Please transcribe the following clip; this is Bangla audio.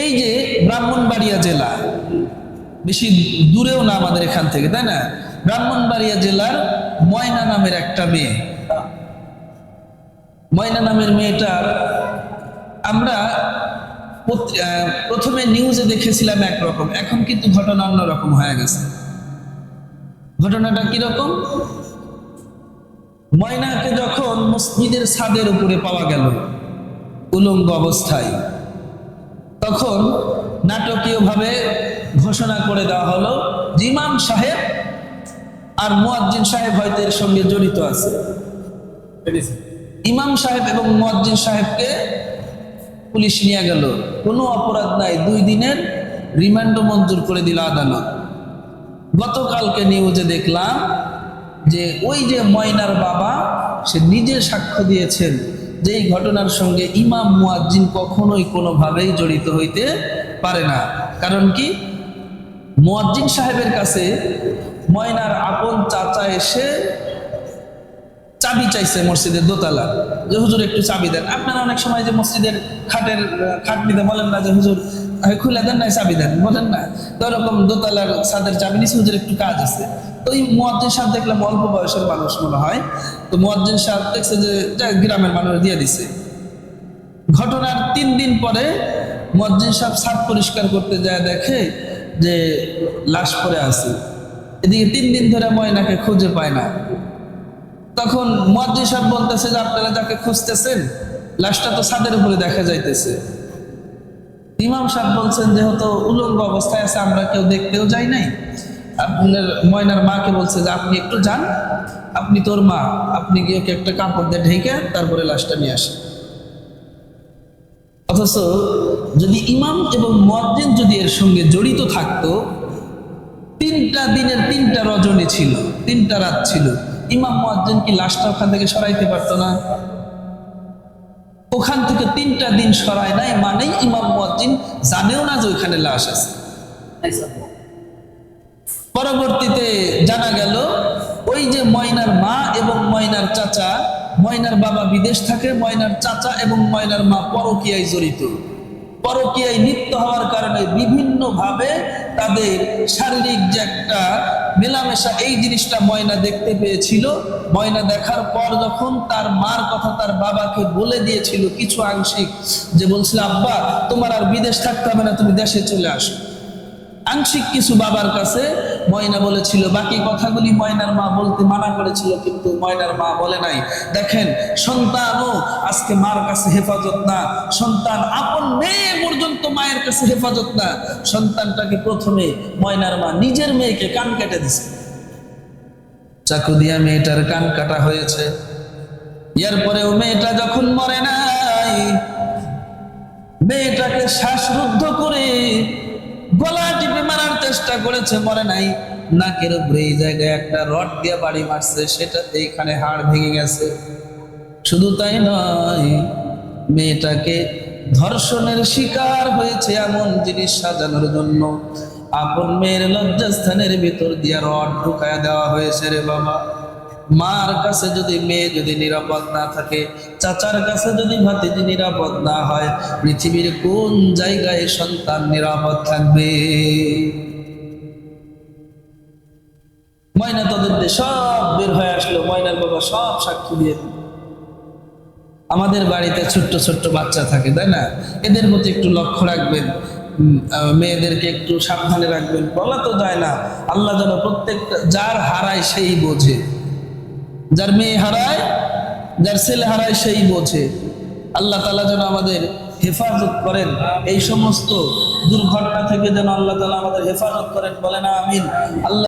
এই যে ব্রাহ্মণবাড়িয়া জেলা, বেশি দূরেও না আমাদের এখান থেকে, তাই না? ব্রাহ্মণবাড়িয়া জেলার ময়না নামের একটা মেয়ে। ময়না নামের মেয়েটার আমরা প্রথমে নিউজে দেখেছিলাম একরকম, এখন কিন্তু ঘটনা অন্যরকম হয়ে গেছে। ঘটনাটা কীরকম? ময়নাকে যখন মসজিদের ছাদের উপরে পাওয়া গেল, উলঙ্গ অবস্থায় তখন নাটকীয়ভাবে ঘোষণা করে দেওয়া হলো ইমাম সাহেব আর মুয়াজ্জিন সাহেব হয়তো এর সঙ্গে জড়িত আছে। ইমাম সাহেব এবং মুয়াজ্জিন সাহেবকে পুলিশ নিয়ে গেল। কোনো অপরাধ নাই, দুই দিনের রিমান্ডও মঞ্জুর করে দিল আদালত। গতকালকে নিউজে দেখলাম যে ওই যে ময়নার বাবা, সে নিজে সাক্ষ্য দিয়েছেন। যে এই ঘটনার সঙ্গে ইমাম মুয়াজ্জিন কখনোই কোনোভাবেই জড়িত হইতে পারে না। কারণ কি? মুয়াজ্জিন সাহেবের কাছে ময়নার আপন চাচা এসে চাবি চাইছে মসজিদের দোতলা। যে হুজুর একটু চাবি দেন। আপনারা অনেক সময় যে মসজিদের খাটের, খাট নিতে বলেন না যে, হুজুর খুলে দেন না চাবি দেন। বলেন না। তো ওরকম দোতলার ছাদের চাবি নিচ্ছে হুজুর একটু কাজ আছে। তো মুয়াজ্জিন সাহেব দেখলাম অল্প বয়সের মানুষ মনে হয়। তো মুয়াজ্জিন সাহেব দেখছে যে গ্রামের মানুষ দিয়ে দিছে। ঘটনার তিন দিন পরে মজ্জিন সাহেব ছাদ পরিষ্কার করতে যায় দেখে যে লাশ পড়ে আছে। এদিকে তিন দিন ধরে ময়নাকে খুঁজে পায় না। তখন মজ্জিন সাহেব বলতেছে যে, আপনারা যাকে খুঁজতেছেন, লাশটা তো ছাদের উপরে দেখা যাইতেছে। ইমাম সাহেব বলছেন, যেহেতু উলঙ্গ অবস্থায় আছে, আমরা কেউ দেখতেও যাই নাই। আপনার ময়নার মাকে বলছে যে, আপনি একটু যান, আপনি তোর মা, আপনি গিয়ে ওকে একটা কাপড় দিয়ে ঢেকে তারপরে লাশটা নিয়ে আসেন। অথচ যদি ইমাম এবং মজ্জিন যদি এর সঙ্গে জড়িত থাকতো, তিনটা দিনের তিনটা রজনী ছিল, তিনটা রাত ছিল। ইমাম মজ্জিন কি লাশটা ওখান থেকে সরাইতে পারতো না? ওখান থেকে তিনটা দিন সরায় নাই, মানেই ইমাম মজ্জিন জানেও না যে ওইখানে লাশ আছে। পরবর্তীতে জানা গেল, ওই যে ময়নার মা এবং ময়নার চাচা, ময়নার বাবা বিদেশ থাকে, ময়নার চাচা এবং ময়নার মা পরকিয়ায় জড়িত। পরকীয়ায় লিপ্ত হওয়ার কারণে বিভিন্নভাবে তাদের শারীরিক যে একটা মেলামেশা, এই জিনিসটা ময়না দেখতে পেয়েছিল। ময়না দেখার পর যখন তার মার কথা তার বাবাকে বলে দিয়েছিল কিছু আংশিক, যে বলছিল, আব্বা, তোমার আর বিদেশ থাকতে হবে না, তুমি দেশে চলে আসো। আংশিক কিছু বাবার কাছে ময়না বলেছিল, বাকি কথাগুলি ময়নার মা বলতে মানা করেছিল, কিন্তু ময়নার মা বলে নাই। দেখেন সন্তানও আজকে মার কাছে হেফাজত না। সন্তান আপন মেয়ে পর্যন্ত মায়ের কাছে হেফাজত না। সন্তানটাকে প্রথমে ময়নার মা নিজের মেয়েকে কান কেটে দিছে। চাকু দিয়া মেয়েটার কান কাটা হয়েছে। এরপরেও মেয়েটা যখন মরে নাই, মেয়েটাকে শ্বাসরুদ্ধ করে গলা টিপে মারার চেষ্টা করেছে, মরে নাই। নাকের উপরে এই জায়গায় একটা রড দিয়ে বাড়ি মারছে সেটাতে এখানে হাড় ভেঙে গেছে। শুধু তাই নয়, মেয়েটাকে ধর্ষণের শিকার হয়েছে এমন জিনিস সাজানোর জন্য। আপন মেয়ের লজ্জাস্থানের ভিতর দিয়ে রড ঢুকায় দেওয়া হয়েছে রে বাবা। মার কাছে যদি মেয়ে যদি নিরাপদ না থাকে, চাচার কাছে যদি ভাতিজি নিরাপদ না হয়, পৃথিবীর কোন জায়গায় সন্তান নিরাপদ থাকবে? ময়না দিয়ে সব বের হয়ে আসলো, ময়নার বাবা সব সাক্ষী দিয়ে আমাদের বাড়িতে ছোট্ট ছোট্ট বাচ্চা থাকে, তাই না? এদের প্রতি একটু লক্ষ্য রাখবেন মেয়েদেরকে একটু সাবধানে রাখবেন, বলা তো যায় না, আল্লাহ যেন প্রত্যেকটা, যার হারায় সেই বোঝে। যার মেয়ে হারায়, যার ছেলে হারায় সেই বোঝে। আল্লাহ তালা যেন আমাদের হেফাজত করেন এই সমস্ত দুর্ঘটনা থেকে যেন আল্লাহ তালা আমাদের হেফাজত করেন, বলেন আমিন। আল্লাহ